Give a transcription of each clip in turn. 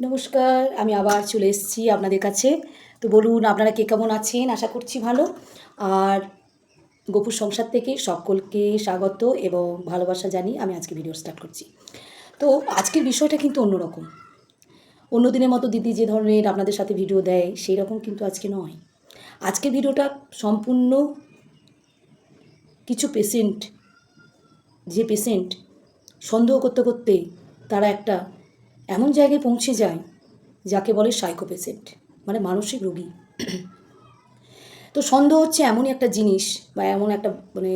নমস্কার, আমি আবার চলে এসেছি আপনাদের কাছে। তো বলুন, আপনারা কে কেমন আছেন? আশা করছি ভালো। আর গোপুর সংসার থেকে সকলকে স্বাগত এবং ভালোবাসা জানিয়ে আমি আজকে ভিডিও স্টার্ট করছি। তো আজকের বিষয়টা কিন্তু অন্যরকম। অন্য দিনের মতো দিদি যে ধরনের আপনাদের সাথে ভিডিও দেয় সেই রকম কিন্তু আজকে নয়। আজকের ভিডিওটা সম্পূর্ণ কিছু পেশেন্ট যে পেশেন্ট সন্দেহ করতে করতে তারা একটা এমন জায়গায় পৌঁছে যায় যাকে বলে সাইকোপেসেন্ট মানে মানসিক রোগী। তো সন্দেহ হচ্ছে এমনই একটা জিনিস বা এমন একটা মানে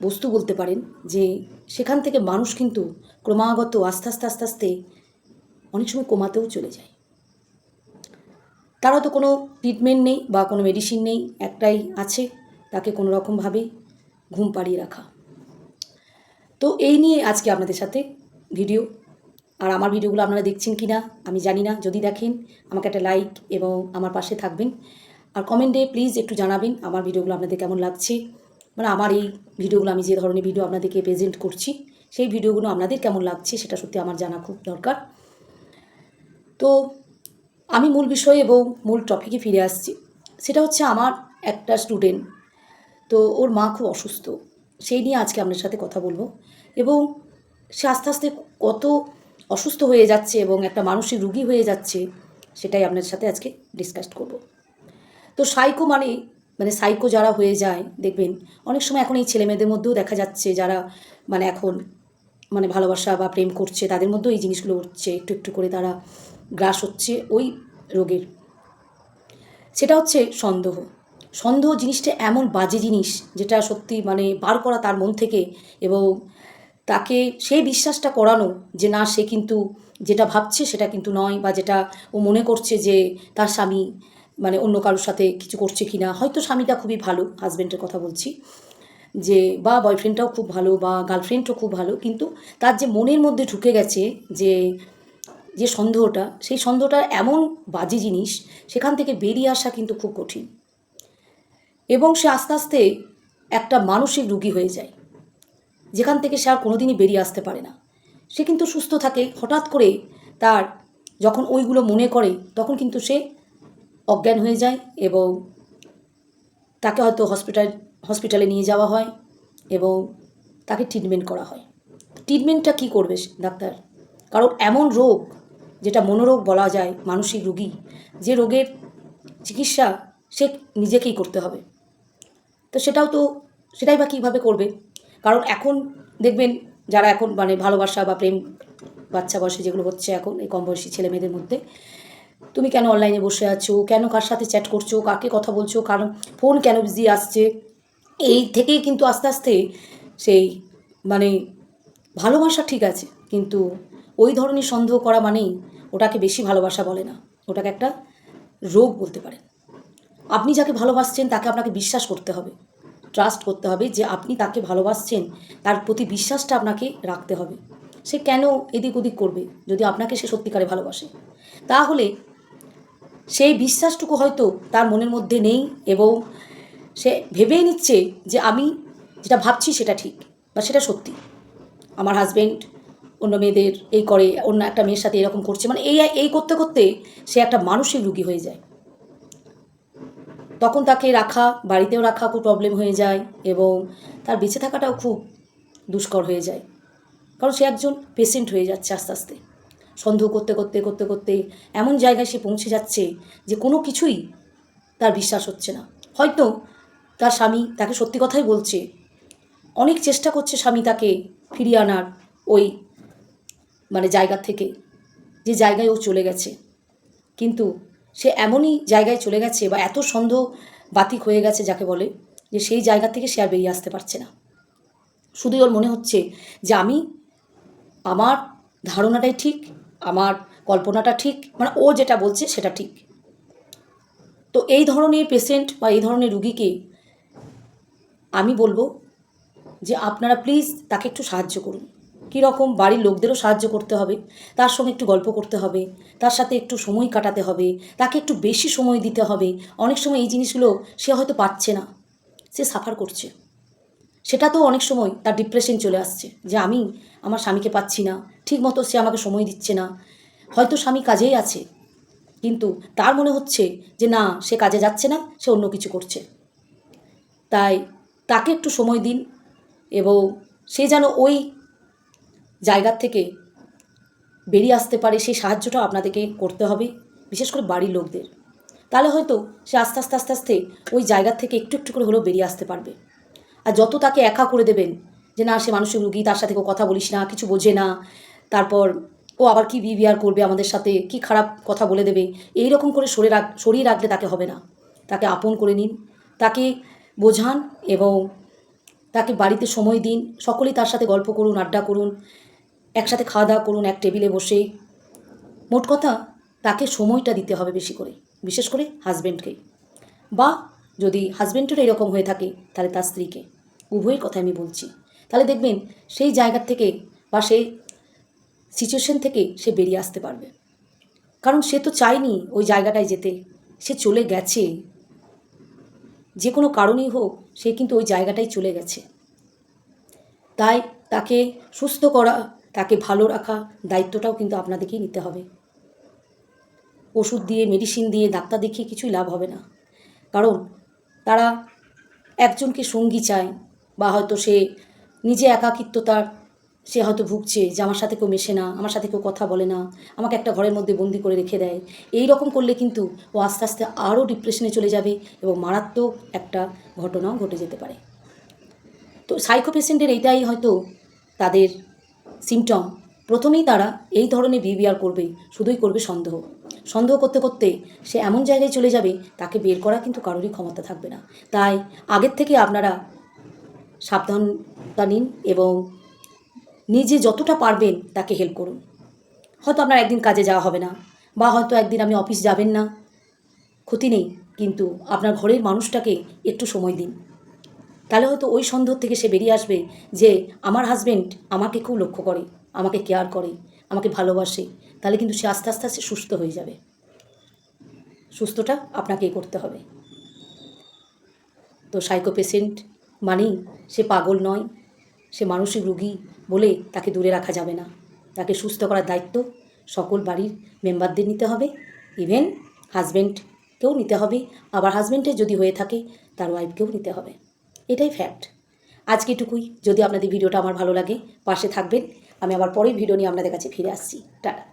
বস্তু বলতে পারেন যে সেখান থেকে মানুষ কিন্তু ক্রমাগত আস্তে আস্তে আস্তে আস্তে অনেক সময় কমাতেও চলে যায়। তারও তো কোনো ট্রিটমেন্ট নেই বা কোনো মেডিসিন নেই, একটাই আছে তাকে কোনো রকমভাবে ঘুম পাড়িয়ে রাখা। তো এই নিয়ে আজকে আপনাদের সাথে ভিডিও আর আমার ভিডিওগুলো আপনারা দেখছেন কি না আমি জানি না, যদি দেখেন, আমাকে একটা লাইক এবং আমার পাশে থাকবেন। আর কমেন্টে প্লিজ একটু জানাবেন আমার ভিডিওগুলো আপনাদের কেমন লাগছে। মানে আমার এই ভিডিওগুলো, আমি যে ধরনের ভিডিও আপনাদেরকে প্রেজেন্ট করছি, সেই ভিডিওগুলো আপনাদের কেমন লাগছে সেটা সত্যি আমার জানা খুব দরকার। তো আমি মূল বিষয় এবং মূল টপিকে ফিরে আসছি। সেটা হচ্ছে আমার একটা স্টুডেন্ট তো ওর মা খুব অসুস্থ, সেই নিয়ে আজকে আপনার সাথে কথা বলব। এবং সে আস্তে আস্তে কত অসুস্থ হয়ে যাচ্ছে এবং একটা মানসিক রুগী হয়ে যাচ্ছে, সেটাই আপনার সাথে আজকে ডিসকাস করব। তো সাইকো মানে মানে সাইকো যারা হয়ে যায়, দেখবেন অনেক সময় এখন এই ছেলেমেয়েদের মধ্যেও দেখা যাচ্ছে যারা মানে এখন মানে ভালোবাসা বা প্রেম করছে, তাদের মধ্যেও এই জিনিসগুলো উঠছে একটু একটু করে তারা গ্রাস হচ্ছে ওই রোগের। সেটা হচ্ছে সন্দেহ। সন্দেহ জিনিসটা এমন বাজে জিনিস, যেটা সত্যি মানে বার করা তার মন থেকে এবং তাকে সেই বিশ্বাসটা করানো যে না, সে কিন্তু যেটা ভাবছে সেটা কিন্তু নয় বা যেটা ও মনে করছে যে তার স্বামী মানে অন্য কারোর সাথে কিছু করছে কি না হয়তো স্বামীটা খুবই ভালো হাজব্যান্ডের কথা বলছি, যে বা বয়ফ্রেন্ডটাও খুব ভালো বা গার্লফ্রেন্ডও খুব ভালো, কিন্তু তার যে মনের মধ্যে ঢুকে গেছে যে যে সন্দেহটা, সেই সন্দেহটা এমন বাজে জিনিস, সেখান থেকে বেরিয়ে আসা কিন্তু খুব কঠিন। এবং সে আস্তে আস্তে একটা মানসিক রুগী হয়ে যায়। যেখান থেকে সে আর কোনোদিনই বেরিয়ে আসতে পারে না। সে কিন্তু সুস্থ থাকে। হঠাৎ করে তার যখন ওইগুলো মনে করে, তখন কিন্তু সে অজ্ঞান হয়ে যায় এবং তাকে হয়তো হসপিটাল হসপিটালে নিয়ে যাওয়া হয় এবং তাকে ট্রিটমেন্ট করা হয়। ট্রিটমেন্টটা কী করবে ডাক্তার, কারণ এমন রোগ যেটা মনোরোগ বলা যায়, মানসিক রোগী, যে রোগের চিকিৎসা সে নিজেকেই করতে হবে। তো সেটাও তো, সেটাই বা কীভাবে করবে? কারণ এখন দেখবেন যারা এখন মানে ভালোবাসা বা প্রেম বাচ্চা বয়সে যেগুলো হচ্ছে এখন এই কম বয়সী ছেলে মেয়েদের মধ্যে, তুমি কেন অনলাইনে বসে আছো? কেন কার সাথে চ্যাট করছ? কাকে কথা বলছো? কারণ ফোন কেন বিজি আসছে? এই থেকেই কিন্তু আস্তে আস্তে সেই মানে ভালোবাসা ঠিক আছে, কিন্তু ওই ধরনের সন্দেহ করা মানেই ওটাকে বেশি ভালোবাসা বলে না। ওটাকে একটা রোগ বলতে পারেন। আপনি যাকে ভালোবাসছেন তাকে আপনাকে বিশ্বাস করতে হবে। ট্রাস্ট করতে হবে যে আপনি তাকে ভালোবাসছেন, তার প্রতি বিশ্বাসটা আপনাকে রাখতে হবে। সে কেন এদিক ওদিক করবে যদি আপনাকে সে সত্যিকারে ভালোবাসে? তাহলে সেই বিশ্বাসটুকু হয়তো তার মনের মধ্যে নেই এবং সে ভেবেই নিচ্ছে যে আমি যেটা ভাবছি সেটা ঠিক বা সেটা সত্যি। আমার হাজব্যান্ড অন্য মেয়েদের এই করে, অন্য একটা মেয়ের সাথে এরকম করছে মানে এই এই করতে করতে সে একটা মানসিক রুগী হয়ে যায়। তখন তাকে রাখা, বাড়িতেও রাখা খুব প্রবলেম হয়ে যায় এবং তার বেঁচে থাকাটাও খুব দুষ্কর হয়ে যায়। কারণ সে একজন পেশেন্ট হয়ে যাচ্ছে আস্তে আস্তে। সন্দেহ করতে করতে করতে করতে এমন জায়গায় সে পৌঁছে যাচ্ছে যে কোনো কিছুই তার বিশ্বাস হচ্ছে না। হয়তো তার স্বামী তাকে সত্যি কথাই বলছে, অনেক চেষ্টা করছে স্বামী তাকে ফিরিয়ে আনার ওই মানে জায়গা থেকে, যে জায়গায় ও চলে গেছে। কিন্তু সে এমনই জায়গায় চলে গেছে বা এত সন্দেহ বাতিক হয়ে গেছে যাকে বলে যে সেই জায়গা থেকে সে আর বেরিয়ে আসতে পারছে না। শুধুই ওর মনে হচ্ছে যে আমি, আমার ধারণাটাই ঠিক, আমার কল্পনাটা ঠিক মানে ও যেটা বলছে সেটা ঠিক। তো এই ধরনের পেশেন্ট বা এই ধরনের রুগীকে আমি বলব যে আপনারা প্লিজ তাকে একটু সাহায্য করুন। কীরকম বাড়ির লোকদেরও সাহায্য করতে হবে, তার সঙ্গে একটু গল্প করতে হবে, তার সাথে একটু সময় কাটাতে হবে, তাকে একটু বেশি সময় দিতে হবে, অনেক সময় এই জিনিসগুলো সে হয়তো পাচ্ছে না, সে সাফার করছে। সেটা তো অনেক সময় তার ডিপ্রেশন চলে আসছে, যে আমি আমার স্বামীকে পাচ্ছি না ঠিক মতো সে আমাকে সময় দিচ্ছে না, হয়তো স্বামী কাজেই আছে, কিন্তু তার মনে হচ্ছে যে না, সে কাজে যাচ্ছে না, সে অন্য কিছু করছে। তাই তাকে একটু সময় দিন এবং সে যেন ওই জায়গার থেকে বেরিয়ে আসতে পারে, সেই সাহায্যটা আপনাদেরকে করতে হবে, বিশেষ করে বাড়ির লোকদের। তাহলে হয়তো সে আস্তে আস্তে আস্তে আস্তে ওই জায়গার থেকে একটু একটু করে হলেও বেরিয়ে আসতে পারবে। আর যত তাকে একা করে দেবেন যে, না, সে মানসিক রুগী, তার সাথে কেউ কথা বলিস না, কিছু বোঝে না, তারপর ও আবার কি বিবিআর করবে আমাদের সাথে, কি খারাপ কথা বলে দেবে এই রকম করে সরে রাখ, সরিয়ে রাখলে তাকে হবে না। তাকে আপন করে নিন, তাকে বোঝান এবং তাকে বাড়িতে সময় দিন, সকলেই তার সাথে গল্প করুন, আড্ডা করুন একসাথে খাওয়া দাওয়া করুন, এক টেবিলে বসে। মোট কথা, তাকে সময়টা দিতে হবে বেশি করে, বিশেষ করে হাজব্যান্ডকে বা যদি হাজব্যান্ডের এরকম হয়ে থাকে, তাহলে তার স্ত্রীকে। উভয়ের কথা আমি বলছি। তাহলে দেখবেন, সেই জায়গার থেকে বা সেই সিচুয়েশন থেকে সে বেরিয়ে আসতে পারবে। কারণ সে তো চায়নি ওই জায়গাটায় যেতে। সে চলে গেছে। যে কোনো কারণেই হোক, সে কিন্তু ওই জায়গাটায় চলে গেছে। তাই তাকে সুস্থ করা তাকে ভালো রাখা দায়িত্বটাও কিন্তু আপনাদেরকেই নিতে হবে। ওষুধ দিয়ে মেডিসিন দিয়ে, ডাক্তার দেখিয়ে কিছুই লাভ হবে না। কারণ তারা একজনকে সঙ্গী চায় বা হয়তো সে নিজে একাকিত্বতার, সে হয়তো ভুগছে যে আমার সাথে কেউ মেশে না, আমার সাথে কেউ কথা বলে না, আমাকে একটা ঘরের মধ্যে বন্দি করে রেখে দেয়। এই রকম করলে কিন্তু ও আস্তে আস্তে আরও ডিপ্রেশনে চলে যাবে এবং মারাত্মক একটা ঘটনাও ঘটে যেতে পারে। তো সাইকো পেশেন্টের এইটাই হয়তো তাদের সিমটম প্রথমেই তারা এই ধরনের বিবিআর করবে শুধুই করবে সন্দেহ। সন্দেহ করতে করতে সে এমন জায়গায় চলে যাবে, তাকে বের করা কিন্তু কারোরই ক্ষমতা থাকবে না। তাই আগের থেকে আপনারা সাবধানতা নিন এবং নিজে যতটা পারবেন তাকে হেল্প করুন। হয়তো আপনার একদিন কাজে যাওয়া হবে না, বা হয়তো একদিন আপনি অফিস যাবেন না। ক্ষতি নেই, কিন্তু আপনার ঘরের মানুষটাকে একটু সময় দিন। তাহলে হয়তো ওই সন্দেহ থেকে সে বেরিয়ে আসবে যে আমার হাজবেন্ড আমাকে খুব লক্ষ্য করে, আমাকে কেয়ার করে, আমাকে ভালোবাসে। তাহলে কিন্তু সে আস্তে আস্তে আস্তে সুস্থ হয়ে যাবে। সুস্থটা আপনাকেই করতে হবে। তো সাইকো পেশেন্ট মানেই সে পাগল নয়, সে মানসিক রুগী বলে তাকে দূরে রাখা যাবে না। তাকে সুস্থ করার দায়িত্ব সকল বাড়ির মেম্বারদের নিতে হবে। ইভেন হাজব্যান্ডকেও নিতে হবে। আবার হাজব্যান্ডের যদি হয়ে থাকে, তার ওয়াইফকেও নিতে হবে। এটাই ফ্যাক্ট আজকে এটুকুই। যদি আপনাদের ভিডিওটা আমার ভালো লাগে, পাশে থাকবেন। আমি আবার পরের ভিডিও নিয়ে আপনাদের কাছে ফিরে আসছি। টাটা।